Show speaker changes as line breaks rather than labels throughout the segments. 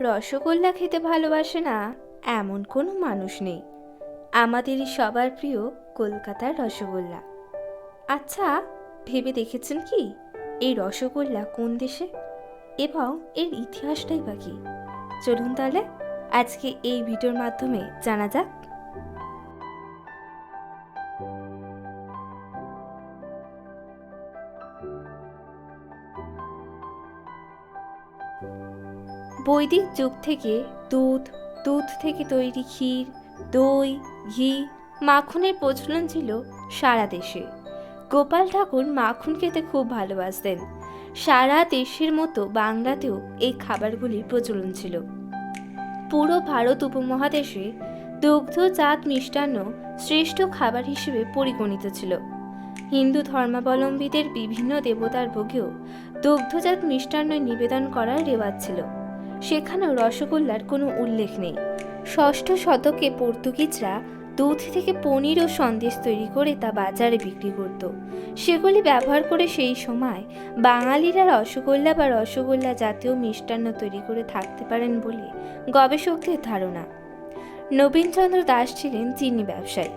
রসগোল্লা খেতে ভালোবাসে না, এমন কোনো মানুষ নেই। আমাদেরই সবার প্রিয় কলকাতার রসগোল্লা। আচ্ছা ভেবে দেখেছেন কি? এই রসগোল্লা কোন দেশে? এবং এর ইতিহাসটাই বা চলুন তাহলে আজকে এই ভিডিওর মাধ্যমে জানা যাক। বৈদিক যুগ থেকে দুধ দুধ থেকে তৈরি ক্ষীর, দই, ঘি, মাখনের প্রচলন ছিল সারা দেশে। গোপাল ঠাকুর মাখন খেতে খুব ভালোবাসতেন। সারা দেশের মতো বাংলাতেও এই খাবারগুলির প্রচলন ছিল। পুরো ভারত উপমহাদেশে দুগ্ধজাত মিষ্টান্ন শ্রেষ্ঠ খাবার হিসেবে পরিগণিত ছিল। হিন্দু ধর্মাবলম্বীদের বিভিন্ন দেবতার ভোগেও দুগ্ধজাত মিষ্টান্ন নিবেদন করার রেওয়াজ ছিল। সেখানেও রসগোল্লার কোনো উল্লেখ নেই। ষষ্ঠ শতকে পর্তুগিজরা দুধ থেকে পনির ও সন্দেশ তৈরি করে তা বাজারে বিক্রি করত। সেগুলি ব্যবহার করে সেই সময় বাঙালিরা রসগোল্লা বা রসগোল্লা জাতীয় মিষ্টান্ন তৈরি করে থাকতে পারেন বলে গবেষকদের ধারণা। নবীনচন্দ্র দাস ছিলেন চিনি ব্যবসায়ী।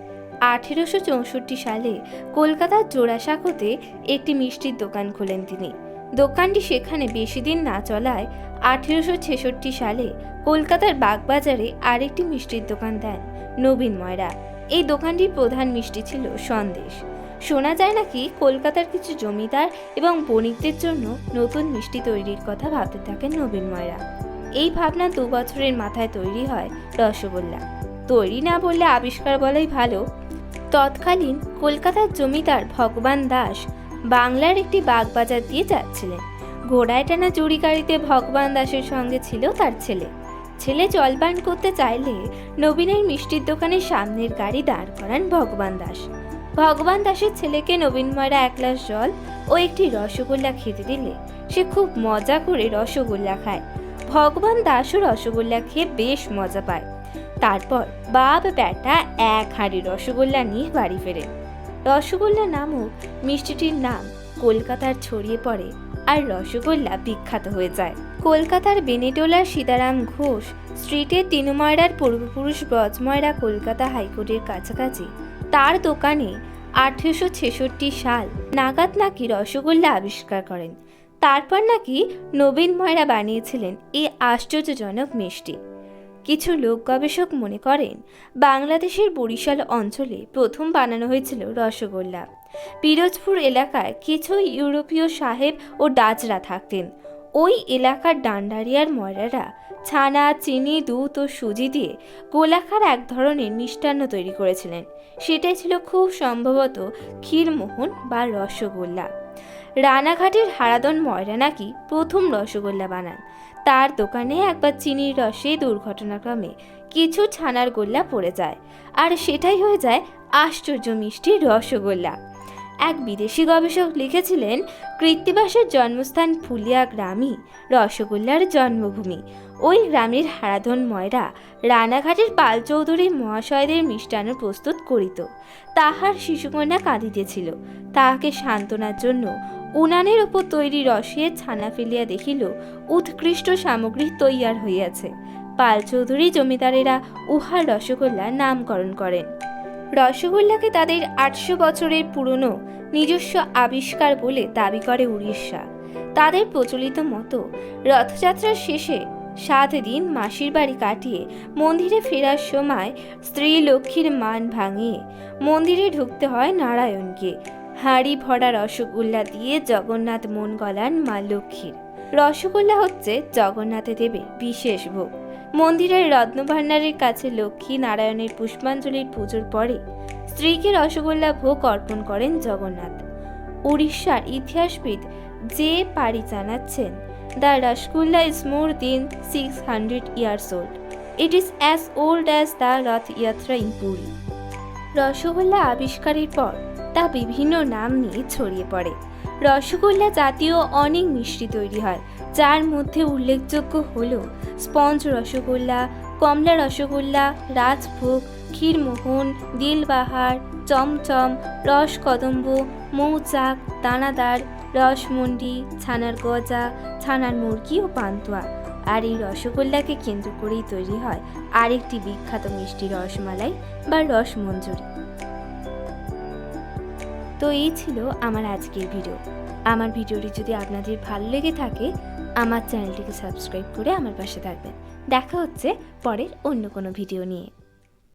আঠেরোশো চৌষট্টি সালে কলকাতার জোড়াসাঁকোতে একটি মিষ্টির দোকান খোলেন তিনি। দোকানটি সেখানে বেশি দিন না চলায় আঠেরোশো ছেষট্টি সালে কলকাতার বাগবাজারে আরেকটি মিষ্টির দোকান দেন নবীন ময়রা। এই দোকানটির প্রধান মিষ্টি ছিল সন্দেশ। শোনা যায় নাকি কলকাতার কিছু জমিদার এবং বণিকদের জন্য নতুন মিষ্টি তৈরির কথা ভাবতে থাকেন নবীন ময়রা। এই ভাবনা দু বছরের মাথায় তৈরি হয় রসগোল্লা। তৈরি না বললে আবিষ্কার বলাই ভালো। তৎকালীন কলকাতার জমিদার ভগবান দাস বাংলার একটি বাগবাজার দিয়ে যাচ্ছিলেন। ঘোড়ায় টানা জুড়ি গাড়িতে ভগবান দাসের সঙ্গে ছিল তার ছেলে। ছেলে জলপান করতে চাইলে নবীনের মিষ্টির দোকানের সামনের গাড়ি দাঁড় করান ভগবান দাস। ভগবান দাসের ছেলেকে নবীন ময়রা এক গ্লাস জল ও একটি রসগোল্লা খেতে দিলে। সে খুব মজা করে রসগোল্লা খায়। ভগবান দাসও রসগোল্লা খেয়ে বেশ মজা পায়। তারপর বাপ ব্যাটা এক হাঁড়ি রসগোল্লা নিয়ে বাড়ি ফেরে। রসগোল্লা নামক মিষ্টিটির নাম কলকাতার ছড়িয়ে পড়ে। আর রসগোল্লা বিখ্যাত হয়ে যায়। কলকাতার বেনেটোলার সীতারাম ঘোষ স্ট্রিটের তিনুময়রার পূর্বপুরুষ ব্রজময়রা কলকাতা হাইকোর্টের কাছাকাছি। তার দোকানে আঠেরোশো ছেষট্টি সাল নাগাদ নাকি রসগোল্লা আবিষ্কার করেন। তারপর নাকি নবীন ময়রা বানিয়েছিলেন এই আশ্চর্যজনক মিষ্টি। কিছু লোক গবেষক মনে করেন, বাংলাদেশের বরিশাল অঞ্চলে প্রথম বানানো হয়েছিল রসগোল্লা। পিরোজপুর এলাকায় কিছু ইউরোপীয় সাহেব ও ডাচরা থাকতেন। ওই এলাকার ডান্ডারিয়ার ময়রারা ছানা, চিনি, দুধ ও সুজি দিয়ে গোলাকার এক ধরনের মিষ্টান্ন তৈরি করেছিলেন। সেটাই ছিল খুব সম্ভবত ক্ষীরমোহন বা রসগোল্লা। রানাঘাটের হারাদন ময়রা নাকি প্রথম রসগোল্লা বানান। তার দোকানে একবার চিনির রসে দুর্ঘটনাক্রমে কিছু ছানার গোল্লা পড়ে যায়। আর সেটাই হয়ে যায় আশ্চর্য মিষ্টি রসগোল্লা। এক বিদেশি গবেষক লিখেছিলেন, কৃত্তিবাসের জন্মস্থান ফুলিয়া গ্রামই, রসগোল্লার জন্মভূমি। ওই গ্রামের হারাধন ময়রা রানাঘাটের পাল চৌধুরী মহাশয়দের মিষ্টান্ন প্রস্তুত করিত। তাহার শিশুকন্যা কাঁদিতেছিল। তাহাকে সান্ত্বনার জন্য উনানের ওপর তৈরি রসে ছানা ফেলিয়া দেখিল, উৎকৃষ্ট সামগ্রী তৈয়ার হইয়াছে। পাল চৌধুরী জমিদারেরা উহার রসগোল্লার নামকরণ করেন। রসগোল্লাকে তাদের আটশো বছরের পুরনো নিজস্ব আবিষ্কার বলে দাবি করে উড়িষ্যা। তাদের প্রচলিত মতো রথযাত্রার শেষে সাত দিন মাসির বাড়ি কাটিয়ে মন্দিরে ফেরার সময় স্ত্রী লক্ষ্মীর মান ভাঙিয়ে মন্দিরে ঢুকতে হয় নারায়ণকে। হাঁড়ি ভরা রসগোল্লা দিয়ে জগন্নাথ মন গলান মা লক্ষ্মীর। রসগোল্লা হচ্ছে জগন্নাথে দেবে বিশেষ ভোগ। মন্দিরের রত্নভাণ্ডারের কাছে লক্ষ্মী নারায়ণের পুষ্পাঞ্জলির পুজোর পরে স্ত্রীকে রসগোল্লা ভোগ অর্পণ করেন জগন্নাথ। উড়িষ্যার ইতিহাসবিদ যে পারি জানাচ্ছেন, the rasgulla is more than six hundred years old. It is as old as the Rath Yatra in Puri. Rasgulla আবিষ্কারের পর তা বিভিন্ন নাম নিয়ে ছড়িয়ে পড়ে। রসগোল্লা জাতীয় অনেক মিষ্টি তৈরি হয়, যার মধ্যে উল্লেখযোগ্য হল স্পঞ্জ রসগোল্লা, কমলা রসগোল্লা, রাজভোগ, ক্ষীরমোহন, দিলবাহার, চমচম রসকদম্ব মৌচাক, দানাদার, রসমন্ডি, ছানার গজা, ছানার মুরগি ও পান্তুয়া। আর এই রসগোল্লাকে কেন্দ্র করেই তৈরি হয় আরেকটি বিখ্যাত মিষ্টি রসমালাই বা রসমঞ্জুরি। তো এই ছিল আমার আজকের ভিডিও। আমার ভিডিওটি যদি আপনাদের ভালো লেগে থাকে, আমার চ্যানেলটিকে সাবস্ক্রাইব করে আমার পাশে থাকবেন। দেখা হচ্ছে পরের অন্য কোনো ভিডিও নিয়ে।